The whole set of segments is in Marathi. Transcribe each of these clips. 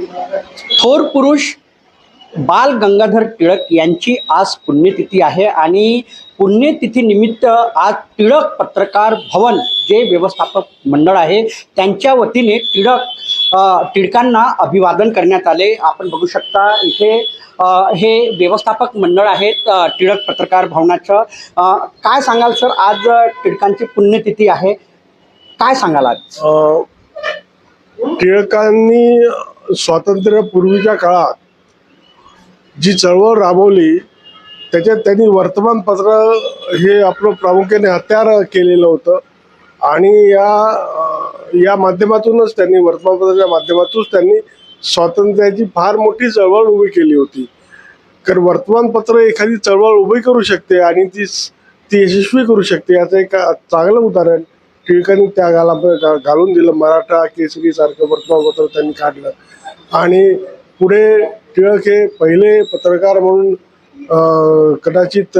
थोर पुरुष बाल गंगाधर टिळक यांची आज पुण्यतिथी आहे आणि पुण्यतिथीनिमित्त आज टिळक पत्रकार भवन जे व्यवस्थापक मंडळ आहे त्यांच्या वतीने टिळक टिळकांना अभिवादन करण्यात आले. आपण बघू शकता इथे हे व्यवस्थापक मंडळ आहेत टिळक पत्रकार भवनाचं. काय सांगाल सर? आज टिळकांची पुण्यतिथी आहे. काय सांगाल आज? टिळकांनी स्वातंत्र्यपूर्वीच्या काळात जी चळवळ राबवली त्याच्यात त्यांनी वर्तमानपत्र हे आपलं प्रामुख्याने हत्यार केलेलं होतं. आणि या या माध्यमातूनच त्यांनी वर्तमानपत्राच्या माध्यमातूनच त्यांनी स्वातंत्र्याची फार मोठी चळवळ उभी केली होती. कारण वर्तमानपत्र एखादी चळवळ उभी करू शकते आणि ती ती यशस्वी करू शकते याचं एक चांगलं उदाहरण टिळकांनी त्या गाला घालून दिलं. मराठा केसरी सारखं वर्तमानपत्र त्यांनी काढलं. आणि पुढे टिळक हे पहिले पत्रकार म्हणून कदाचित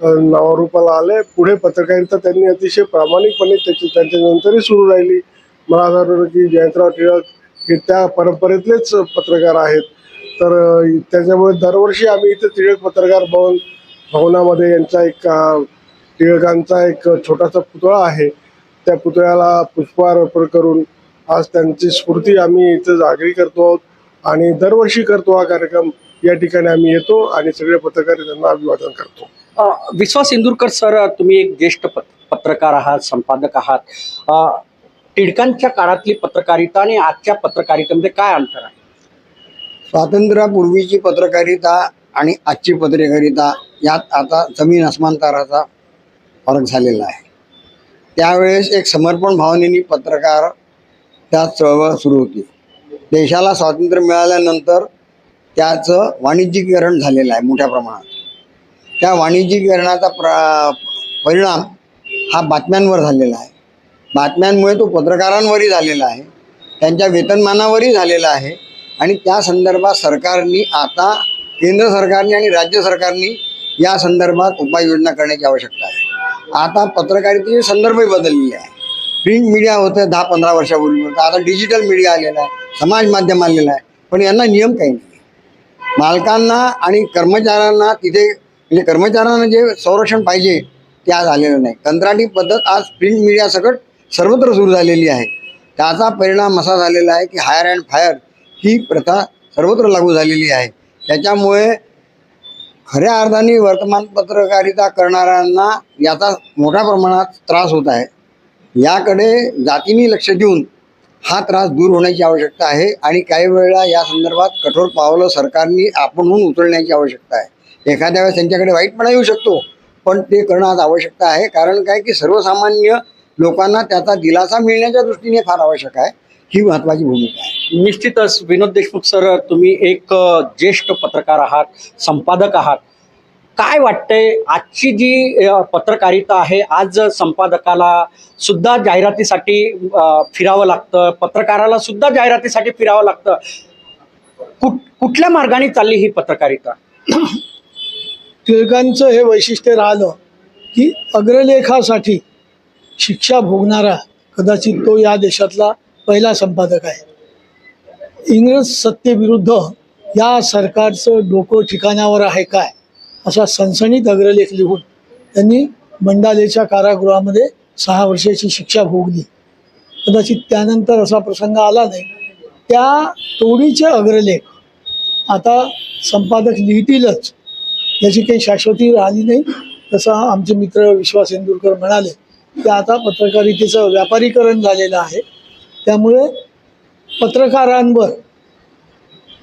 नावारूपाला आले. पुढे पत्रकारिता त्यांनी अतिशय प्रामाणिकपणे त्याची त्यांच्यानंतरही सुरू राहिली. मला असं वाटतं की जयंतराव टिळक हे त्या परंपरेतलेच पत्रकार आहेत. तर त्याच्यामुळे दरवर्षी आम्ही इथे टिळक पत्रकार भवन भवनामध्ये यांचा एक टिळकांचा एक छोटासा पुतळा आहे. त्या पुतळ्याला पुष्पहार अर्पण करून आज त्यांची स्फूर्ती आम्ही इथं जागरी करतो आहोत आणि दरवर्षी करतो हा कार्यक्रम. या ठिकाणी आम्ही येतो आणि सगळे पत्रकार त्यांना अभिवादन करतो. अ, विश्वास इंदुरकर सर तुम्ही एक ज्येष्ठ पत पत्रकार आहात संपादक आहात. अ, टिळकांच्या काळातली पत्रकारिता आणि आजच्या पत्रकारितेमध्ये काय अंतर आहे? स्वातंत्र्यापूर्वीची पत्रकारिता आणि आजची पत्रकारिता यात आता जमीन अस्मांतराचा फरक झालेला आहे. त्यावेळेस एक समर्पण भावनेनी पत्रकार त्या चळवळ सुरू होती. देशाला स्वातंत्र्य मिळाल्यानंतर त्याचं वाणिज्यीकरण झालेलं आहे मोठ्या प्रमाणात. त्या वाणिज्यीकरणाचा प्र परिणाम हा बातम्यांवर झालेला आहे. बातम्यांमुळे तो पत्रकारांवरही झालेला आहे. त्यांच्या वेतनमानावरही झालेला आहे. आणि त्या संदर्भात सरकारनी आता केंद्र सरकारने आणि राज्य सरकारनी या संदर्भात उपाययोजना करण्याची आवश्यकता आहे. आता पत्रकारितेचे संदर्भही बदललेले आहे. प्रिंट मीडिया होतं दहा पंधरा वर्षापूर्वी होतं आता डिजिटल मीडिया आलेला आहे समाज माध्यम आलेलं आहे. पण यांना नियम काही नाही. मालकांना आणि कर्मचाऱ्यांना तिथे म्हणजे कर्मचाऱ्यांना जे संरक्षण पाहिजे ते आज आलेलं नाही. कंत्राटी पद्धत आज प्रिंट मीडिया सकट सर्वत्र सुरू झालेली आहे. त्याचा परिणाम असा झालेला आहे की हायर अँड फायर ही प्रथा सर्वत्र लागू झालेली आहे. त्याच्यामुळे खऱ्या अर्थाने वर्तमानपत्रकारिता करणाऱ्यांना याचा मोठ्या प्रमाणात त्रास होत आहे. याकडे जातीने लक्ष देऊन हा त्रास दूर होण्याची आवश्यकता आहे आणि काही वेळेला या संदर्भात कठोर पावलं सरकारने आपणहून उचलण्याची आवश्यकता आहे. एखाद्या वेळेस त्यांच्याकडे वाईटपणा येऊ शकतो पण ते करणं आज आवश्यकता आहे. कारण काय की सर्वसामान्य लोकांना त्याचा दिलासा मिळण्याच्या दृष्टीने फार आवश्यक आहे. ही महत्त्वाची भूमिका आहे. निश्चितच विनोद देशमुख सर तुम्ही एक ज्येष्ठ पत्रकार आहात संपादक आहात. काय वाटतंय आजची जी पत्रकारिता आहे आज संपादकाला सुद्धा जाहिरातीसाठी फिरावं लागतं पत्रकाराला सुद्धा जाहिरातीसाठी फिरावं लागतं. कुठ कुठल्या मार्गाने चालली ही पत्रकारिता? टिळकांचं हे वैशिष्ट्य राहिलं की अग्रलेखासाठी शिक्षा भोगणारा कदाचित तो या देशातला पहिला संपादक आहे. इंग्रज सत्तेविरुद्ध या सरकारचं डोकं ठिकाणावर आहे काय असा सनसणीत अग्रलेख लिहून त्यांनी मंडालेच्या कारागृहामध्ये सहा वर्षाची शिक्षा भोगली. कदाचित त्यानंतर असा प्रसंग आला नाही. त्या तोडीचे अग्रलेख आता संपादक लिहितीलच याची काही शाश्वती राहिली नाही तसा आमचे मित्र विश्वास इंदुरकर म्हणाले की आता पत्रकारितेचं व्यापारीकरण झालेलं आहे. त्यामुळे पत्रकारांवर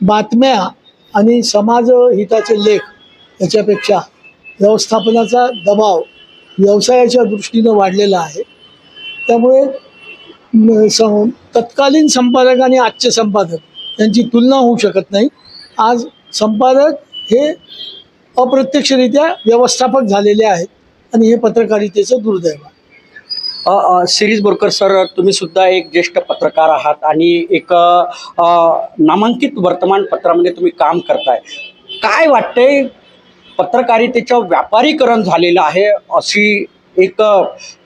बातम्या आणि समाज हिताचे लेख याच्यापेक्षा व्यवस्थापनाचा दबाव व्यवसायाच्या दृष्टीनं वाढलेला आहे. त्यामुळे सं तत्कालीन संपादक आणि आजचे संपादक यांची तुलना होऊ शकत नाही. आज संपादक हे अप्रत्यक्षरित्या व्यवस्थापक झालेले आहेत आणि हे पत्रकारितेचं दुर्दैव आहे. सिरीज बोरकर सर तुम्ही सुद्धा एक ज्येष्ठ पत्रकार आहात आणि एक नामांकित वर्तमानपत्रामध्ये तुम्ही काम करताय. काय वाटतंय पत्रकारितेचं व्यापारीकरण झालेलं आहे अशी एक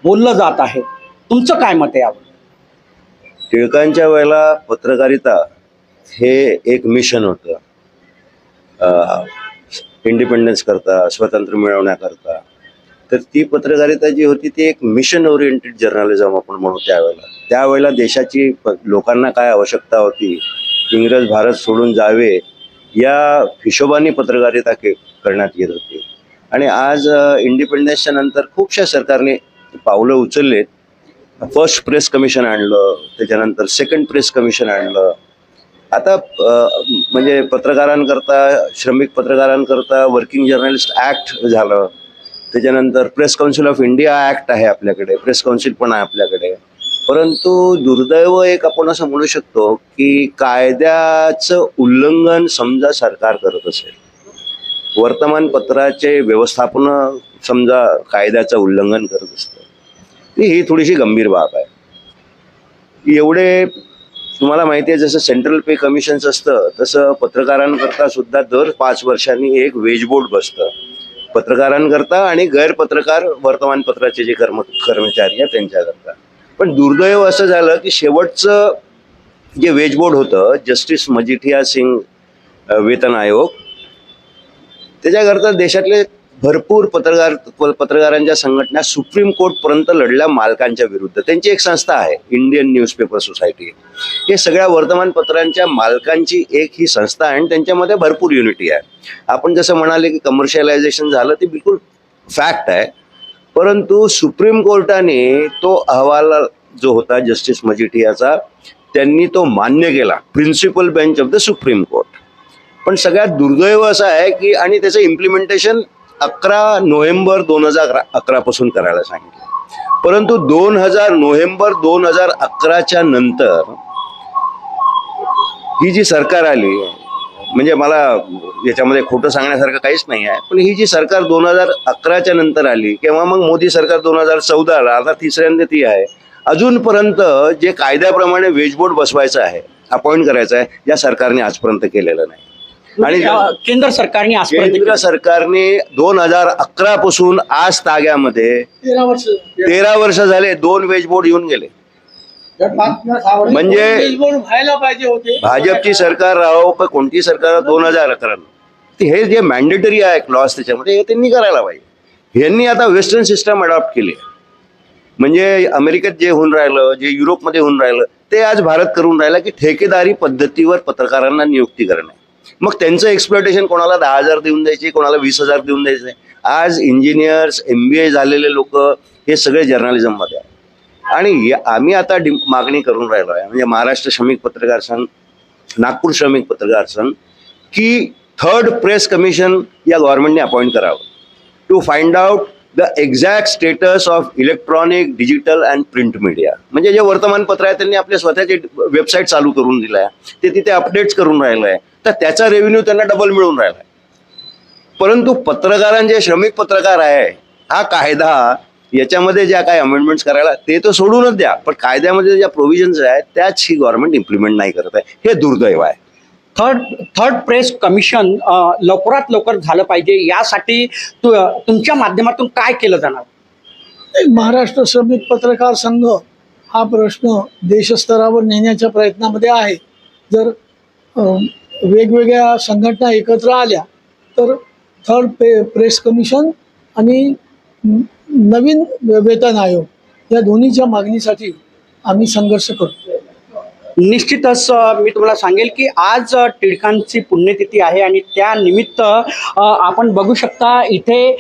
बोललं जात आहे. तुमचं काय मत आहे यावर? टिळकांच्या वेळेला पत्रकारिता हे एक मिशन होतं. इंडिपेंडन्स करता स्वातंत्र्य मिळवण्याकरता. तर ती पत्रकारिता जी होती ती एक मिशन ओरिएंटेड जर्नलिझम आपण म्हणू त्यावेळेला. त्यावेळेला देशाची प- लोकांना काय आवश्यकता होती इंग्रज भारत सोडून जावे या हिशोबाने पत्रकारिता के करण्यात येत होती. आणि आज इंडिपेंडन्सच्या नंतर खूपशा सरकारने पावलं उचललेत. फर्स्ट प्रेस कमिशन आणलं त्याच्यानंतर सेकंड प्रेस कमिशन आणलं. आता म्हणजे पत्रकारांकरता श्रमिक पत्रकारांकरता वर्किंग जर्नलिस्ट ॲक्ट झालं. त्याच्यानंतर press council of India act आहे आपल्याकडे प्रेस काउन्सिल पण आहे आपल्याकडे. परंतु दुर्दैव एक आपण असं म्हणू शकतो की कायद्याचं उल्लंघन समजा सरकार करत असेल वर्तमानपत्राचे व्यवस्थापन समजा कायद्याचं उल्लंघन करत असतं ही थोडीशी गंभीर बाब आहे. एवढे तुम्हाला माहिती आहे जसं सेंट्रल पे कमिशन्स असतं तसं पत्रकारांकरता सुद्धा दर पाच वर्षांनी एक वेज बोर्ड बसतं. पत्रकारांकरता आणि गैरपत्रकार वर्तमानपत्राचे जे कर्म कर्मचारी आहेत त्यांच्याकरता. पण दुर्दैव असं झालं की शेवटचं जे वेज बोर्ड होतं जस्टिस मजिठिया सिंग वेतन आयोग त्याच्याकरता देशातले भरपूर पत्रकार पत्रकारांच्या संघटना सुप्रीम कोर्टपर्यंत लढल्या मालकांच्या विरुद्ध. त्यांची एक संस्था आहे इंडियन न्यूजपेपर सोसायटी. हे सगळ्या वर्तमानपत्रांच्या मालकांची एक ही संस्था आहे आणि त्यांच्यामध्ये भरपूर युनिटी आहे. आपण जसं म्हणाले की कमर्शियलायझेशन झालं ते बिलकुल फॅक्ट आहे. परंतु सुप्रीम कोर्टाने तो अहवाल जो होता जस्टिस मजिठियाचा त्यांनी तो मान्य केला principal bench of the supreme court. पण सगळ्यात दुर्दैव असं आहे की आणि त्याचं इम्प्लिमेंटेशन अकरा नोव्हेंबर दोन हजार अकरापासून करायला सांगितलं. परंतु दोन हजार नोव्हेंबर दोन हजार अकराच्या नंतर ही जी सरकार आली म्हणजे मला याच्यामध्ये खोटं सांगण्यासारखं काहीच नाही आहे पण ही जी सरकार दोन हजार अकराच्या नंतर आली किंवा मग मोदी सरकार दोन हजार चौदाला आता तिसऱ्यांदा ती आहे अजूनपर्यंत जे कायद्याप्रमाणे वेजबोर्ड बसवायचं आहे अपॉइंट करायचं आहे या सरकारने आजपर्यंत केलेलं नाही. आणि केंद्र सरकारने केंद्र सरकारने दोन हजार अकरा पासून आज ताग्यामध्ये तेरा वर्ष तेरा वर्ष झाले दोन वेज बोर्ड येऊन गेले. म्हणजे बिलबोर्ड व्हायला पाहिजे होते. भाजपची सरकार राहो पण कोणती सरकार दोन हजार अकरा हे जे मॅन्डेटरी आहे क्लॉज त्याच्यामध्ये हे त्यांनी करायला पाहिजे. यांनी आता वेस्टर्न सिस्टम अडॉप्ट केली आहे. म्हणजे अमेरिकेत जे होऊन राहिलं जे युरोपमध्ये होऊन राहिलं ते आज भारत करून राहिलं की ठेकेदारी पद्धतीवर पत्रकारांना नियुक्ती करणे. मग त्यांचं एक्सप्लोटेशन कोणाला दहा हजार देऊन द्यायचे कोणाला वीस हजार देऊन द्यायचे? आज इंजिनियर्स एम बी ए झालेले लोक हे सगळे जर्नलिझममध्ये आहे आणि या- आम्ही आता डिम मागणी करून राहिलो आहे म्हणजे महाराष्ट्र श्रमिक पत्रकार संघ नागपूर श्रमिक पत्रकार संघ की थर्ड प्रेस कमिशन या गव्हर्नमेंटने अपॉइंट करावं. To find out the exact status of electronic digital and print media. म्हणजे जे वर्तमानपत्र आहे त्यांनी आपले स्वतःचे वेबसाईट चालू करून दिलं आहे ते तिथे अपडेट्स करून राहिलं आहे तर त्याचा रेव्हेन्यू त्यांना डबल मिळून राहिला आहे परंतु पत्रकारांचे श्रमिक पत्रकार आहे हा कायदा याच्यामध्ये ज्या काही अमेंडमेंट्स करायला ते तर सोडूनच द्या. पण कायद्यामध्ये ज्या प्रोव्हिजन्स आहेत त्याच ही गव्हर्नमेंट इम्प्लिमेंट नाही करत आहे. हे दुर्दैव आहे. थर्ड थर्ड प्रेस कमिशन लवकरात लवकर झालं पाहिजे. यासाठी तु तुमच्या माध्यमातून काय केलं जाणार? महाराष्ट्र श्रमिक पत्रकार संघ हा प्रश्न देशस्तरावर नेण्याच्या प्रयत्नामध्ये आहे. जर वेगवेगळ्या संघटना एकत्र आल्या तर थर्ड पे प्रेस कमिशन आणि नवीन वेतन आयोग या दोन्हीच्या मागणीसाठी आम्ही संघर्ष करतो निश्चितच मी तुम्हाला सांगेल की आज टिळकांची पुण्यतिथी आहे आणि त्या निमित्त आपण बघू शकता इथे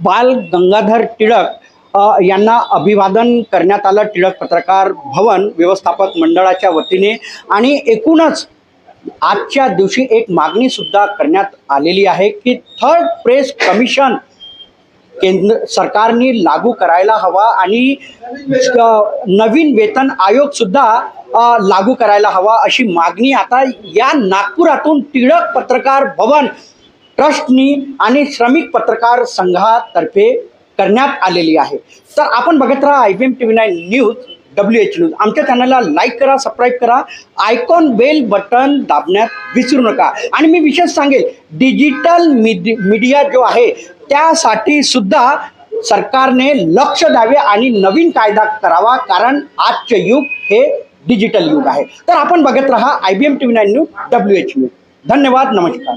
बाल गंगाधर टिळक यांना अभिवादन करण्यात आलं. टिळक पत्रकार भवन व्यवस्थापक मंडळाच्या वतीने आणि एकूणच आजच्या दिवशी एक मागणीसुद्धा करण्यात आलेली आहे की थर्ड प्रेस कमिशन केंद्र सरकारने लागू करायला हवा आणि नवीन वेतन आयोग सुद्धा लागू करायला हवा अशी मागणी आता या नागपुरातून टिळक पत्रकार भवन ट्रस्टनी आणि श्रमिक पत्रकार संघातर्फे करण्यात आलेली आहे. तर आपण बघत राहा I B M T V nine news W H news आमच्या चॅनलला लाईक करा सबस्क्राईब करा. आयकॉन बेल बटन दाबण्यात विसरू नका. आणि मी विशेष सांगेल डिजिटल मीडि मीडिया जो आहे त्यासाठी सुद्धा सरकारने लक्ष द्यावे आणि नवीन कायदा करावा कारण आजचे युग हे डिजिटल युग आहे. तर आपण बघत राहा I B M T V nine news W H news धन्यवाद नमस्कार.